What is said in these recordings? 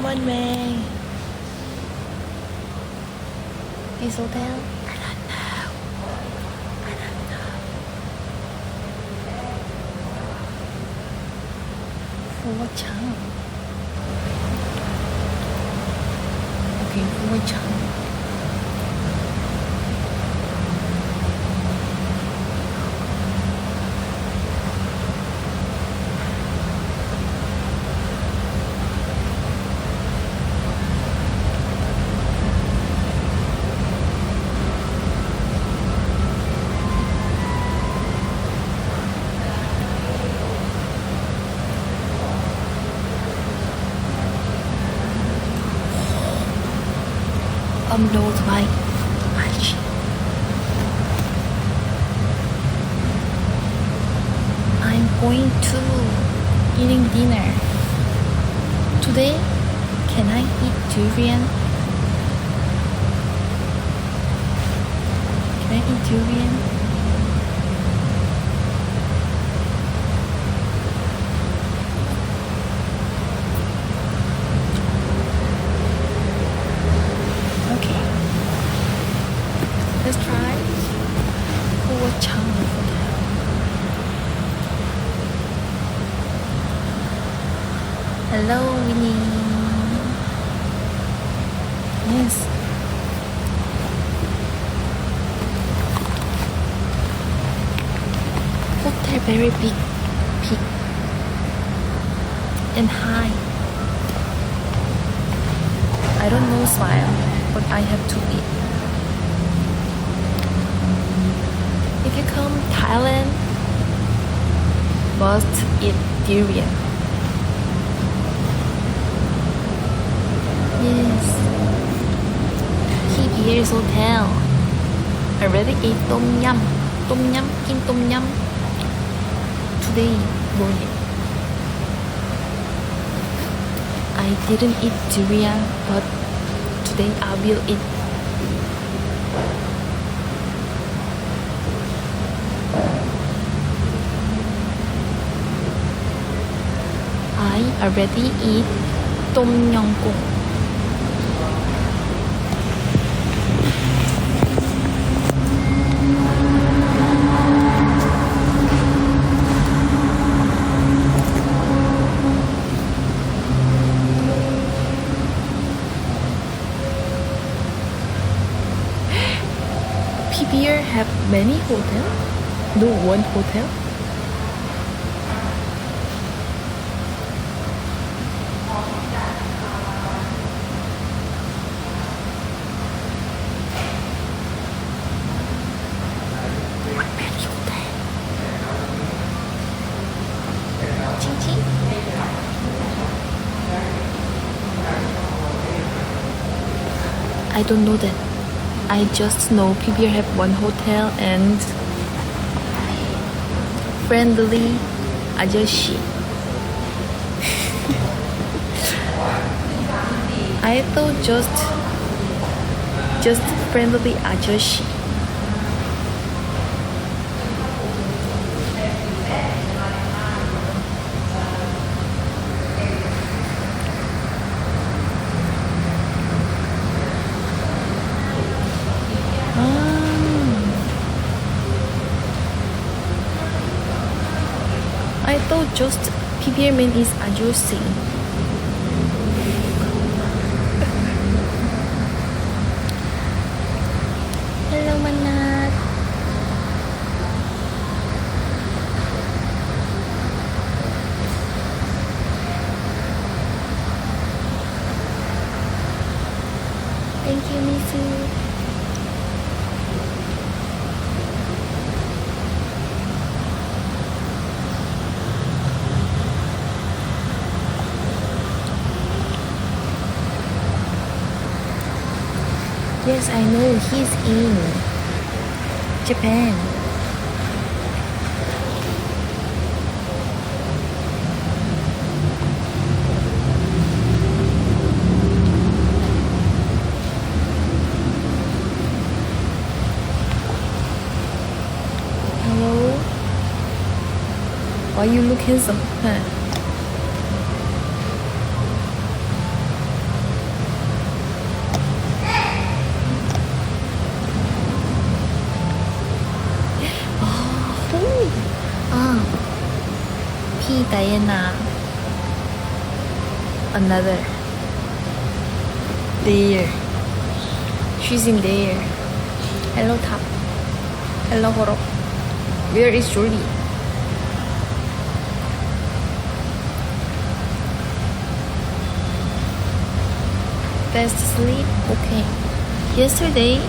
Come on, man. He's so down. I don't know. I don't know. For what child? Okay, for what child? Upload my IG. I'm going to eating dinner. Today, can I eat durian? Can I eat durian? Okay. Let's try four channel for that. Hello, Winnie. Yes. Hotel very big, big and high. I don't know smile, but I have to eat. If you come Thailand, must eat durian. Yes. Keep PBS Hotel. I already ate tom yum. Tom yum, kin tom yum. Today morning. I didn't eat durian, but today I will eat. I already eat tom yum goong. PBR have many hotel? No one hotel? I don't know that. I just know PBR have one hotel and friendly ajashi. I thought just just friendly ajashi. although Just Peppermint is a juicy Yes, I know he's in Japan. Hello? Why you look handsome? Huh? another there she's in there hello top hello Horo where is Julie Best sleep? Okay. Yesterday,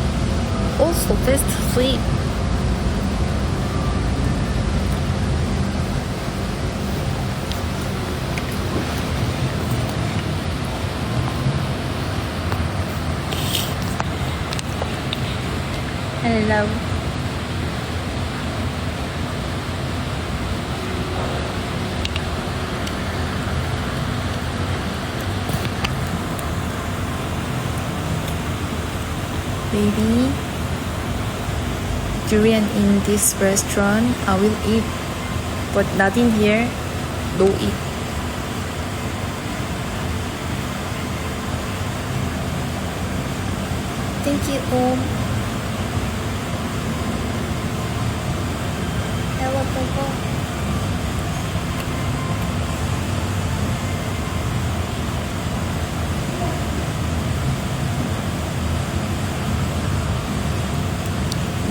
also best sleep. Hello. Baby, durian in this restaurant, I will eat, but not in here. No eat. Thank you, Om.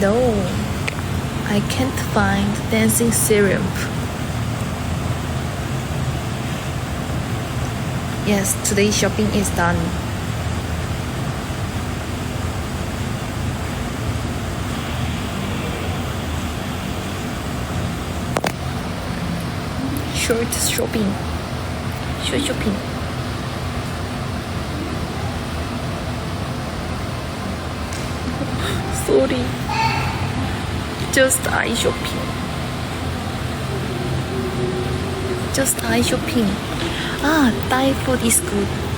No, I can't find dancing syrup. Yes, today's shopping is done. Short shopping. Short shopping. Sorry. Just eye shopping. Just eye shopping. Ah, Thai food is good.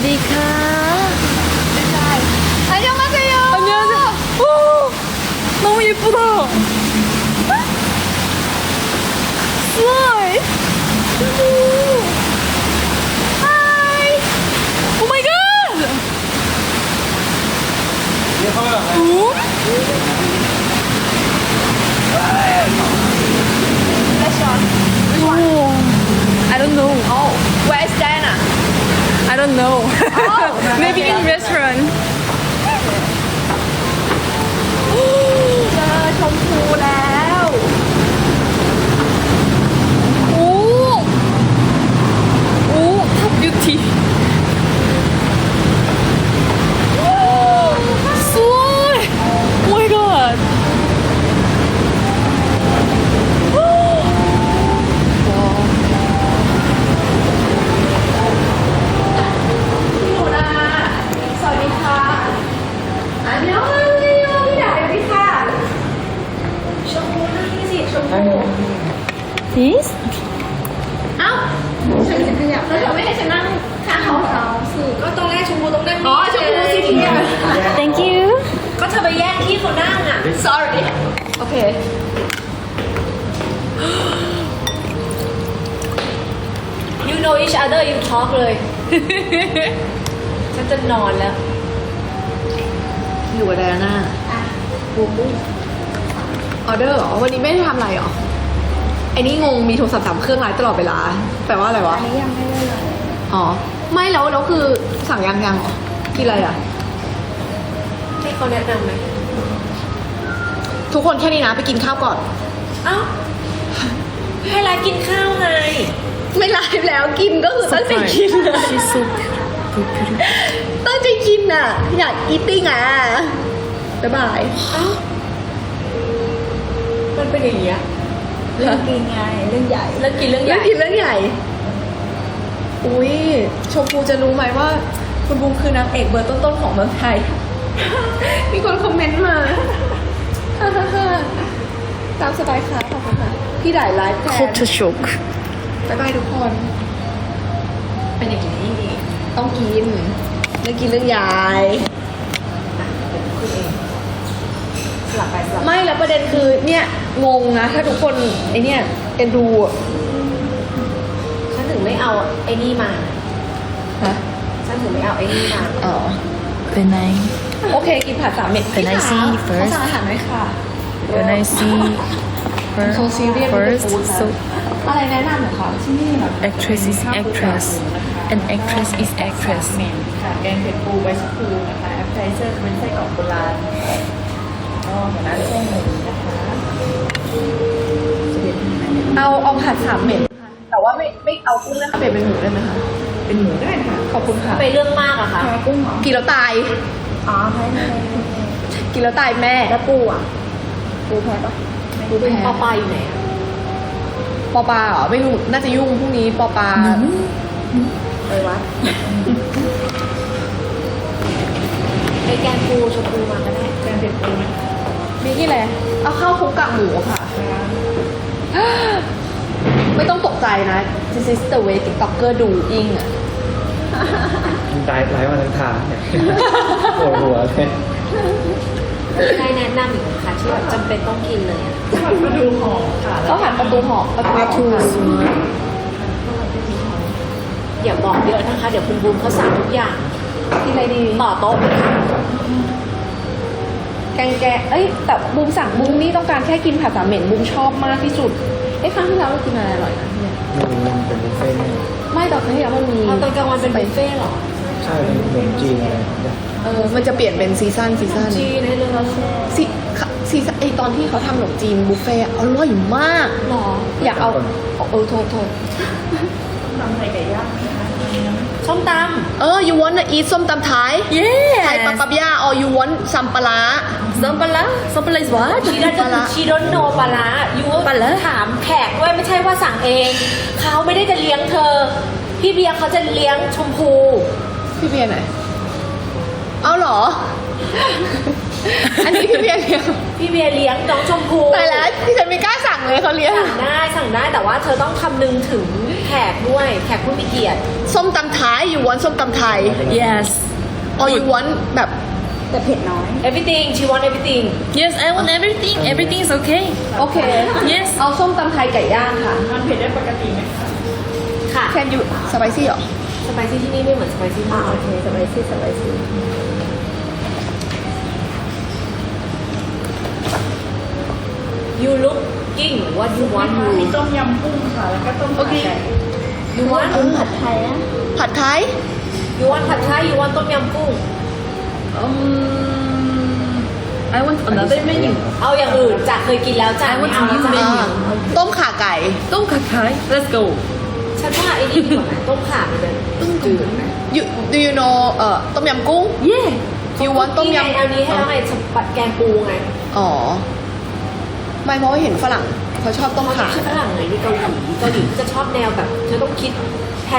어디가? 안녕하세요. 안녕하세요. 오, 너무 예쁘다. 스마일. 하이. 오 마이 갓. 오? I don't know. Oh. don't know. Oh, Maybe in restaurant. เจอชมพูแล้ว อ๋อ ไม่แล้วแล้วคือสั่งยังยังเหรอกินอะไรอะให้เขาแนะนำไหมทุกคนแค่นี้นะ ไปกินข้าวก่อน เอ้าให้ไลฟ์กินข้าวไง ไม่ไลฟ์แล้วกินก็คือตั้งใจกินอะ She's so beautiful. ตั้งใจกินอะ อยากอีติ้งอะบ๊ายบายเอ้ามันเป็นอย่างเงี้ยเรื่องกินเรื่องใหญ่เรื่องกินเรื่องใหเรื่อญ่งกินเรื่องใหญ่ อุ้ยชมพูจะรู้ไหมว่า คุณบูมคือนางเอกเบอร์ต้นๆของเมืองไทย มีคนคอมเมนต์มาตามสบายค่ะขอบคุณค่ะพี่ด่ายไลฟ์แทน Culture shock. บ๊ายบายทุกคน เป็นอย่างนี้นี่เองต้องกินเรื่องกินเรื่องใหญ่อะเดี๋ยวคุณเองสลับไปสลับมาไม่แล้วประเด็นคือเนี่ยงงนะ ถ้าทุกคนไอเนี่ยเอ็นดูอะฉันถึ งไม่เอาไอ้นี่มา ฮะฉันถึงไม่เอาไอ้นี่มา อ๋อ When I โอเค กินผัดสามเม็ด Can I พี่ see ขา first? ขอสั่งอาหารหน่อยค่ะ when I see her So serious with the first, food, so อะไรแนะนำเหรอคะที่นี่แบบ actress is actress, and actress is actress. ค่ะแกงเผ็ดปูใบชะพูนะคะแอปเปเซอร์เป็นไส้กรอกโบราณก็เหมือนร้านเส้นหมูนะคะเอาเอาผัดสามเม็ดค่ะแต่ ว่าไม่ไม่เอากุ้งนะคะเปลี่ยนเป็นหมูได้ไหมคะเป็นหมูได้ค่ะ ขอบคุณค่ะไปเรื่องมากอะค่ะแพ้กุ้งเหรอกินแล้วตาย อ๋อแพ้ไม่ได้กินแล้วตายแม่ แล้วปูอะปูแพ้ปะปูแพ้ปอปลาอยู่ไหนอะปอปลาเหรอไม่รู้น่าจะยุ่งพรุ่งนี้ปอปลาไปวัดไอ้แกงปูชมพูมาก็ได้แกงเผ็ดปูนะคะมีที่อะไรเอาข้าวคลุกกากหมูค่ะ ไม่ต้องตกใจนะ this is the way tiktoker do อิงอะไลฟ์ไลฟ์วันอังคารเนี่ยปวดหัวเลยใครแนะนำอีกไหมคะที่แบบจำเป็นต้องกินเลยอะผัดกระดูกหอมค่ะเขาหันประตูหอกประตูหอกค่ะอย่าบอกเยอะนะคะ เดี๋ยวคุณบูมเขาสั่งทุกอย่างที่อะไรดีต่อโต๊ะเลยค่ะแกงแกเอ้ยแต่บูมสั่งบูมนี่ต้องการแค่กินผัดสามเหม็นบูมชอบมากที่สุด เอ้ครั้งที่แล้วเรากินอะไรอร่อยนะเนี่ยไม่รู้มันเป็นบุฟเฟ่ต์เนี่ยไม่แต่ครั้งที่แล้วมันมีเอาตอนกลางวันเป็นบุฟเฟ่ต์เหรอใช่เป็นขนมจีนอะไรเนี่ยเออมันจะเปลี่ยนเป็นซีซั่นซีซั่นจีนให้เรื่องเราแช่ซีซีซั่นไอตอนที่เขาทำขนมจีนบุฟเฟ่ต์อร่อยมาก หรออยากเอา เออโทษโทษ ทำไทยไก่ย่างไหมคะ ส้มตเออ you want to eat ส้มตำไทย Yes. ไทยปลาปับย่า or you want ซัมปะระ Zampala? Zampala is what? ำชีดอนปลาร้าชีดอนโนปลาร้ายูปลาร้า ถามแขกด้วยไม่ใช่ว่าสั่งเอง เขาไม่ได้จะเลี้ยงเธอ พี่เบียร์เขาจะเลี้ยงชมพู พี่เบียร์ไหน เอาเหรอ อันนี้พี่เบียร์เลี้ยงพี่เบียร์เลี้ยงน้องชมพูตายแล้วที่ฉันไม่กล้าสั่งเลยเขาเลี้ยง สั่งได้สั่งได้แต่ว่าเธอต้องคำนึงถึงแขกด้วยแขกผู้มีเกียรติ ส้มตำไทย you want ส้มตำไทย Yes. or you want แบบ แต่เผ็ดน้อย everything she want everything Yes, I want everything. Everything is okay. โอเค Yes. เอาส้มตำไทยไก่ย่างค่ะ มันเผ็ดได้ปกติไหมคะค่ะ Can you spicy เหรอ สไปซี่ที่นี่ไม่เหมือนสไปซี่ที่อ่านู่นโอเคสบายซี่สบายซี่ you looking what you want มี you ต้มยำกุ้งค่ะ แล้วก็ต้มขาไก่ you want ผัดไทยอะผัดไทย you want ผัดไทย you want ต้มยำกุ้ง um I want another menu เอาอย่างอื่นจ้ะเคยกินแล้วจ้ะ I want ไม่เอา to แล้ว new จ้ะ menu ต้มข่าไก่ต้มผัดไทย let's go ฉันว่าไอ้นี่ดีกว่าไหมต้มข่ามันเป็นจืด you do you know เอ่อต้มยำกุ้ง yeah you want ต้มยำนี่ไงเอานี้ให้แล้วไงปัดแกงปูไงอ๋อ ไม่เพราะว่าเห็นฝรั่งเขาชอบต้มเขาข่าไม่ใช่ฝรั่งไงนี่เกาหลีเกาหลีจะชอบแนวแบบเธอต้องคิดแพล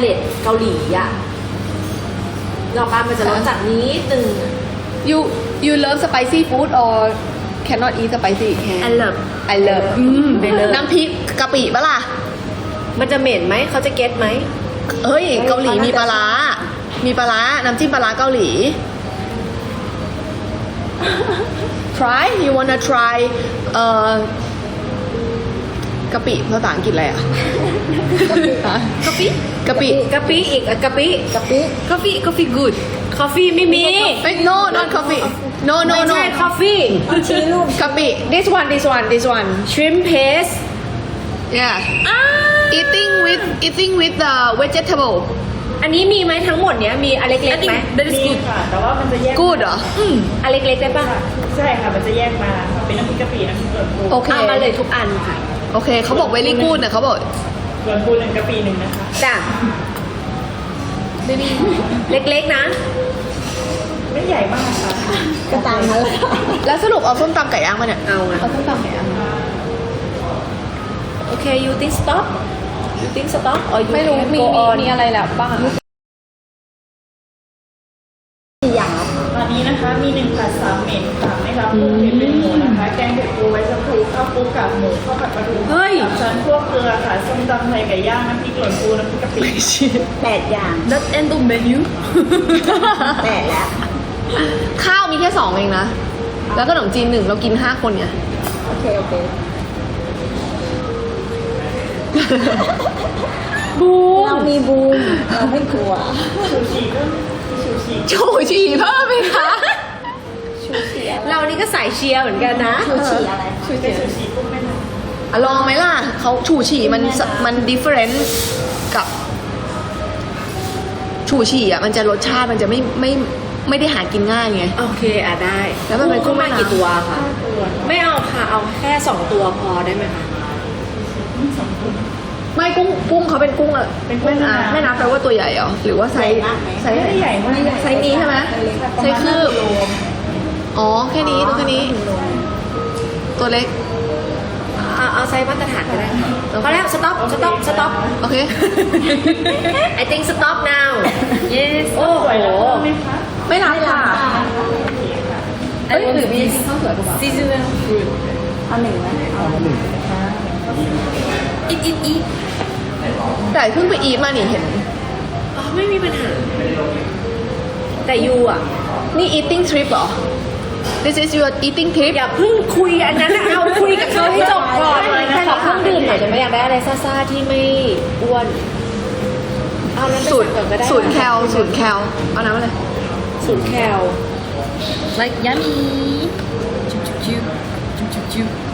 เลตเกาหลีอะนอกบ้านมันจะรสจัดนิดนึง you you love spicy food or cannot eat spicy I love I love อืม I love น้ำพริกกะปิปะล่ะ มันจะเหม็นไหมเขาจะเก็ตไหม เฮ้ย เกาหลีมีปลาร้ามีปลาร้าน้ำจิ้มปลาร้าเกาหลี try you wanna try เอ่อกะปิภาษาอังกฤษอะไรอะกาแฟกะปิกะปิอีกอะกะปิกะปิ coffee coffee good คอฟฟี่ไม่มีเฮ้ย no not coffee no no ไม่ no ใช่คอฟฟี่กะปิ this one this one this one shrimp paste yeah eating with eating with the vegetable อันนี้มีไหมทั้งหมดเนี้ยมีอันเล็ I กๆ think ไหม that is มี good ค่ะ แต่ว่ามันจะแยก good เหรออันเล็กๆได้ปะใช่ค่ะ มันจะแยกมาค่ะเป็นน้ำพริกกะปิน้ำพริกเกลือปูโอเค เอามาเลยทุกอันค่ะโอเค เขาบอก very good นะเขาบอกเกลือปูหนึ่งกะปิหนึ่งนะคะ จ้ะเล็กๆนะ ไม่ใหญ่มากค่ะแล้วสรุปเอาส้มตำไก่ย่างมาเนี่ย เอาอะเอาส้มตำไก่ย่างมา โอเค you think stop you think stop or you ไม่รู้ can มี go มี on มีอะไรแล้วบ้างอะตอนนี้นะคะมีหนึ่งผัดสามเหม็นค่ะไม่รับกุ้งเห็ดเป็นหมูนะคะ แกงเผ็ดปูไว้สักครู่ข้าวปูกับหมูข้าวผัดปลาทูเฮ้ยสามชั้นพวกเกลือค่ะส้มตำไทยไก่ย่างน้ำพริกหล่นปูน้ำพริกกะปิแปดอย่าง that end of menu แปดแล้ว ข้าวมีแค่สองเองนะ แล้วก็ขนมจีนหนึ่งเรากินห้าคนไงโอเค โอเค บูมเรามีบูมเราไม่กลัว ชูชีก็ชูชีชูชีเพิ่มไหมคะ ชูชีอะไรเรานี่ก็สายเชียร์เหมือนกันนะชูชีอะไรเป็นชูชีกุ้งไหมคะอะลองไหมล่ะ เขาชูชีมันมัน different กับชูชีอะ มันจะรสชาติมันจะไม่ไม่ไม่ได้หากินง่ายไง โอเคอะได้แล้วมันเป็นกุ้งมาแม่น้ำ กี่ตัวคะไม่เอาค่ะ เอาแค่สองตัวพอได้ไหมคะ ไม่กุ้งกุ้งเขาเป็นกุ้งอะเป็นกุ้งแม่น้ำแม่น้ำแปลว่าตัวใหญ่เหรอหรือว่าไซส์ใหญ่มากไหมไซส์ไม่ได้ใหญ่มากไซส์นี้ใช่ไหมไซส์คืบ อ๋อแค่นี้ตัวแค่นี้ ตัวเล็ก เอาเอาไซส์มาตรฐานก็ได้ค่ะพอแล้ว stop stop stop โอเค I think stop now yes โอ้สโหวยแล้วก็ไหมคะไม่รับค่ะโอเคค่ะเอ้ยหรือมีข้าวสวยกว่า seasonal fruit เอาหนึ่งไหมเอา eat eat eat แต่เพิ่งไปอีทมานี่เห็นอ๋อไม่มีปัญหา แต่ยูอะ นี่ eating trip เหรอ this is your eating trip อย่าเพิ่งคุยอันนั้นนะเอาคุยกับเขาให้จบก่อนเลยนะขอเครื่องดื่มหน่อยจะไม่อยากได้อะไรซ่าๆที่ไม่อ้วนเอานั้นไปศูนย์สั่งก่อนก็ได้ศูนย์แคลศูนย์แคลเอาน้ำอะไรศูนย์แคล like yummy Choo, choo, choo. Choo, choo, choo. ฮั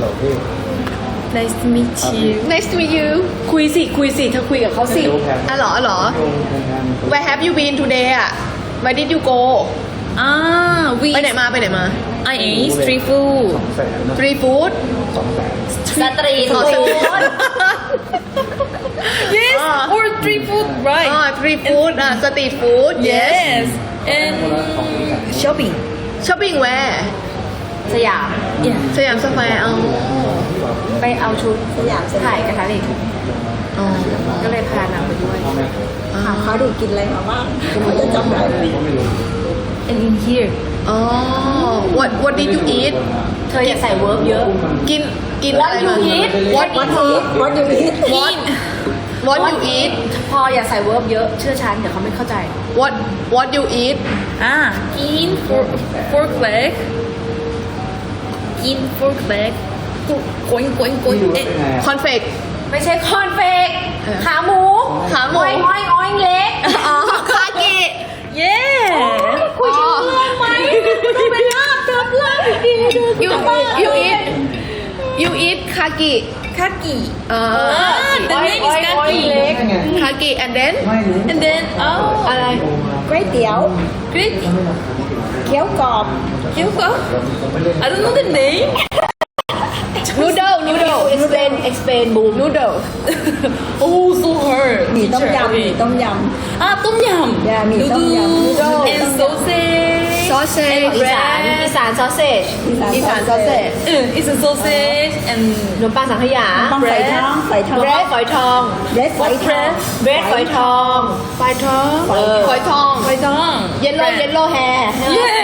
ลโหลพี่ nice to meet you nice to meet you คุยสิคุยสิเธอคุยกับเขาสิดูแพงอ๋อเหรออ๋อเหรอลงโรงงาน where have you been today อะ where did you go ah we ไปไหนมาไปไหนมา I ate street food สองแสนนะ street food สองแสน สตรีทอ๋อฟู้ด yes Ah. or street food right อ๋อ street food อะ street food yes and shopping shopping where สยาม yeah สยามสแควร์อ๋อไปเอาชุดสยามสถ่ายกระทะเหล็กอ๋อก็เลยพานางไปด้วยถามเขาดิกินอะไรมาบ้างเขาจะจำได้ไหมไม่รู้ and in here อ๋อ what what did you eat เธออย่าใส่เวิร์บเยอะ กินกินอะไรมา What you eat? what วันนี้วันอยู่นี้ what what you eat พออย่าใส่เวิร์บเยอะเชื่อฉันเดี๋ยวเขาไม่เข้าใจ what what you eat ah in for pork leg กินฟูดแบกกุ๊กโกยโกยโกยเอ๊ะคอนเฟก ไม่ใช่คอนเฟกขาหมูขาหมู อ้อยอ้อยอ้อยเล็กอ๋อคากิเย้คุยกันเรื่องไหมดูเป็นลาบเติมลาบจริงดูยูบ้ายูอีทยูอีทคากิคากิเออ the name is คากิคากิ and then and then อ๋ออะไรก๋วยเตี๋ยวก๋วยเตี๋ยว กรอบ Kyoko I don't know the name noodle noodle explain explain boom noodle Oh so hard หมี่ต้ม Teacher, ยำห okay. มี่ต้มย Ah, tom yum. Yeah, mee tom yum. Noodle Noodle. and sausage. Sausage and อีสาน bread. อีสานซอสเซจำอีสาน sausage Uh, it's a sausage and ขนมปังสังขยาปังไฝทองไฝทองเบรดฝอยทองเรดไฝทองเบรดฝอยทองไฟทองเออฝอยทอง my tongue. เยลโล่เยลโล่แฮร์ Yeah,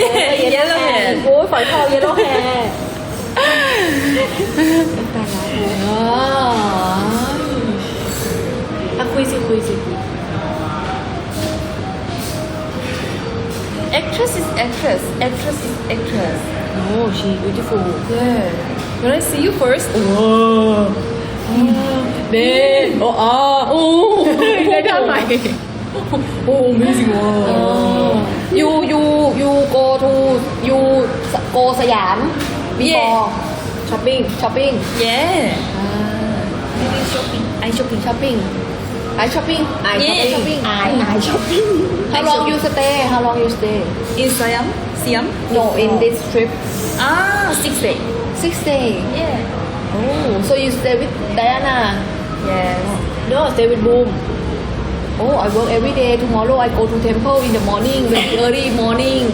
yeah, yellow head. โอ้ยฝอยทองเยลโล่แฮร์อ๋ออะคุยสิคุยสิ actress is actress. Actress is actress. Oh, she beautiful. Yeah. When I see you first. Oh. Oh. Then. Oh. 네. Oh. 아, 오. 내가 많이. Oh. amazing. 와. 요, 요, 요, 거, 도, 요, 거, 서양. Yeah. Shopping. Shopping. Yeah. 아. shopping. I shopping. Shopping. I shopping. I shopping. I shopping. I shopping. How long you stay? How long you stay? In Siam? Siam? No, in this trip. Ah, six day. Six day. Yeah. Oh, so you stay with Diana? Yes. No, stay with Boom. Oh, I work every day. Tomorrow I go to temple in the morning, very early morning.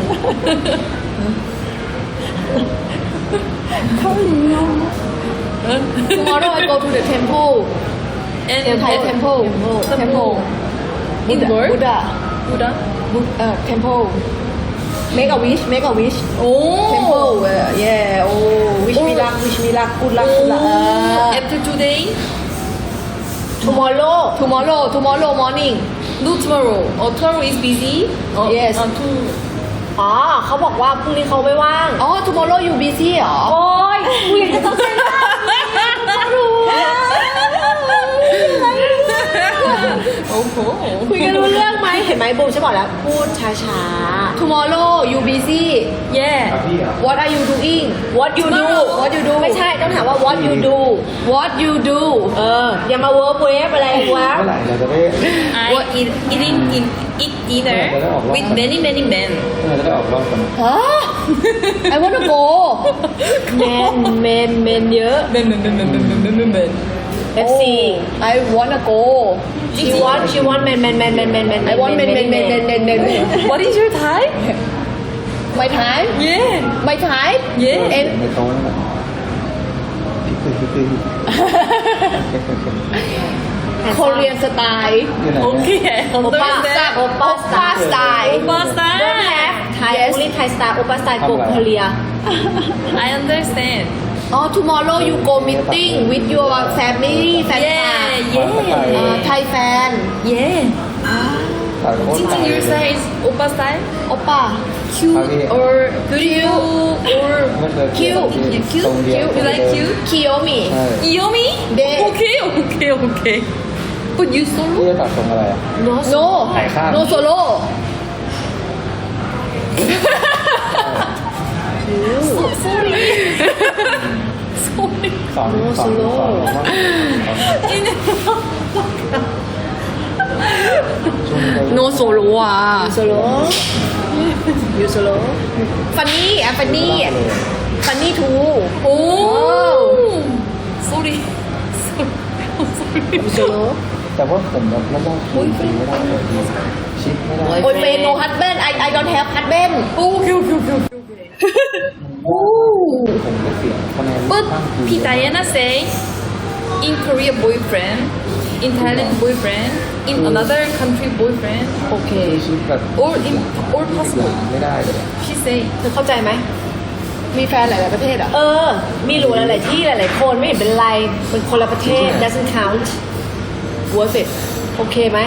Tomorrow I go to the temple. And the temple. Temple. temple. temple. In Buddha. Buddha. Bud- uh, temple make a wish make a wish Oh. temple uh, yeah oh wish me Oh. luck wish me luck good luck good luck uh, After today? tomorrow tomorrow tomorrow morning No tomorrow. Oh, tomorrow is busy. Oh, Yes. Uh, to, อ๋อเขาบอกว่าพรุ่งนี้เขาไม่ว่าง อ๋อ tomorrow you busy เหรอ โอ้ยคุยกันต้องใช้ว่ารู้ โอ้โหคุยกันรู้เรื่องไหมเห็นไหมบูมฉันบอกแล้ว พูดช้าช้า tomorrow you busy yeah what are you doing what you do what you do ไม่ใช่ต้องถามว่า what you do what you do เอออย่ามา verb verb อะไรวะ เมื่อไหร่เราจะได้ I eat eating eat dinner with many many men จะได้ออกรอบ I wanna go man man man เยอะ man man man man man man FC I wanna go she want she want man man man man man man I want man man man man man man What is your type My type Yeah My type Yeah and style. Don't have Thai only Thai style โอป้าสไตล์ go Korea I understand oh tomorrow you go meeting with your family fan Yeah, club yeah. uh, Thai fan Yeah. ถ่ายโค้ด Jinjin, your style is oppa style? Oppa Cute or beautiful or ไม่เคย Cute ตรงเดียว You like cute? Kiyomi ใช่ Yomi? They- Okay, okay, okay. But you พี่ solo? จะตัดตรงอะไรอ่ะ no ถ่ายข้าง no solo So, sorry. 소 리. สอนสอนสอนว่า No solo อะ โซโลอยู่โซโล Funny อะ Funny ฟันนี่ทู โอ้ sorry sorry โซลแต่ว่าผมแบบไม่ได้คุยไม่ได้เลยชิดไม่ได้โอ้ยเป็นโนฮัตเบนไอไอดอนแฮปฮัตเบน โอ้คิวคิวคิวคิว P. Diana say, in Korea boyfriend, in Thailand boyfriend, in another country boyfriend, โอเคที่ชิปแบบ or in or หลั possible. งไม่ได้เลย She say, เธอเข้าใจไหม มีแฟนหลาย ๆ ประเทศอะ เออ มีหลูหลายๆที่หลาย ๆ คนไม่เห็นเป็นไรเป็นคนละประเทศ doesn't count worth it โอเคไหม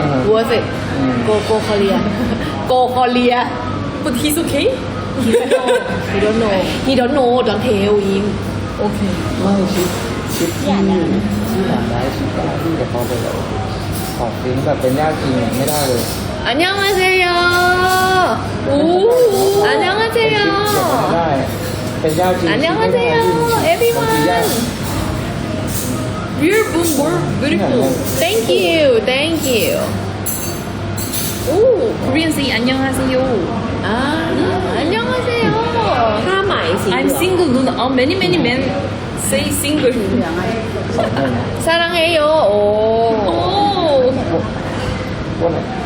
อ่า worth it อืม go go Korea go Korea but he's okay. he don't know he don't know he don't know don't tell him Okay. ไม่ชิปชิปที่ ที่ถามได้ที่ได้ที่แต่พอไปแบบขอฟิ้งแบบเป็นญาติจริงไม่ได้เลย 안녕하세요. 오, ไม่ 안녕하세요. ได้เป็นญาติจริง 안녕하세요, บางทีญาติ everyone. You're boom, more beautiful. Thank you, thank you. Oh, Korean say 안녕하세요. 아, 안녕하세요. How am I single? I'm single. 누나. 어, many many men say single. 사랑해요. 오. 오.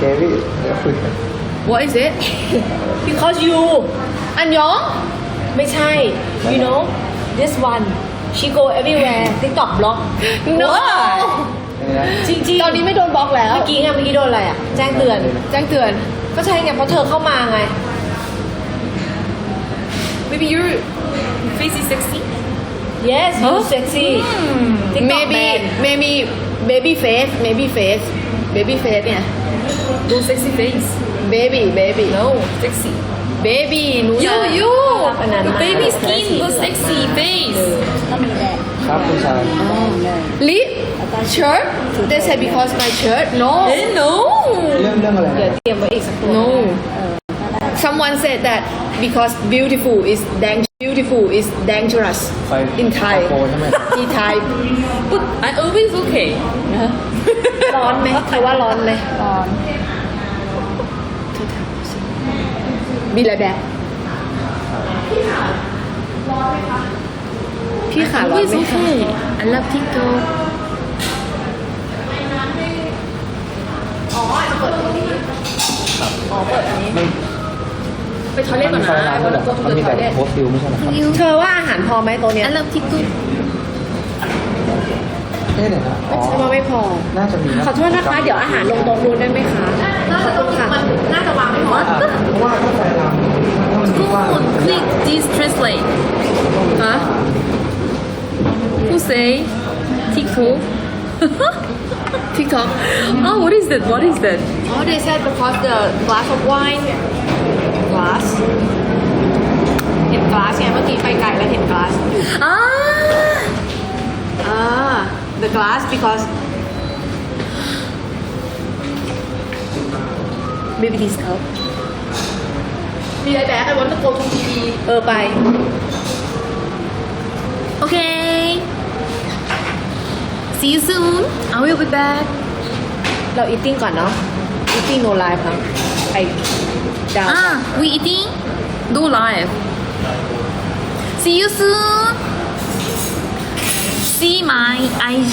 เดี๋ยวคุยกัน What is it? because you อันยองไม่ใช่ you know this one she go everywhere TikTok block no นี่นะจริงๆตอนนี้ไม่โดนบล็อกแล้ว เมื่อกี้ไงเมื่อกี้โดนอะไรอะ แจ้งเตือน แจ้งเตือน ก็ใช่ไงเพราะเธอเข้ามาไง Maybe your face is sexy. yes you Huh? sexy Hmm. TikTok maybe maybe baby face maybe face baby face เนี่ย No sexy face. baby baby No, sexy. baby หนู You, นะ you. อันนั้น The baby skin, the sexy face. ก็มีแหละ ครับคุณชาย lip shirt they say because my shirt no Eh, no. เรื่องเรื่องอะไร เดี๋ยว นะ เตรียมไว้อีกสักตัว No. Someone said that because beautiful is dang beautiful is dangerous ไฟ in Thai โฟนใช่ไหมที่ไทย But I always okay. ร้อนไหมเธอว่าร้อนไหมตอนมีอะไรแบบพี่ขาร้อน Always ไหมคะ okay. I love TikTok. ไม่ไปทอยเล็ตก่อน ไฟนะร้านเพด้วยราะเหรเราอก็มันจะมีทแต่อยเล็ตโพสต์ฟิลไม่ใช่เหรอครับเธอว่าอาหารพอไหมตัวเนี้ย I love TikTok. เอ๊ะเดี๋ยวนะอ๋อฉันว่าไม่พอ น่าจะมีนะขอโทษนะคะ เดี๋ยวอาหารลงตรงนู้นได้ไหมคะขอโทษค่ะน่าจะวางไม่พออะเพราะว่าถ้าไฟร้านถ้ามันมีกว้าง Oh, click this translate. ฮะ Who say TikTok? TikTok Oh, what is that? What is that? Oh they said because the glass of wine glass เห็น glass ไงเมื่อกี้ไปไกลแล้วเห็น glass อยู่ Ah, อ่า the glass because maybe this cup มีอะไรแบกไอ้วันตะโกนทุกทีเออไป okay. See you soon. I will be back. เรา eating ก่อนเนาะ eating no life ครับไอ้ดาว Ah, we eating? No live. See you soon. See my IG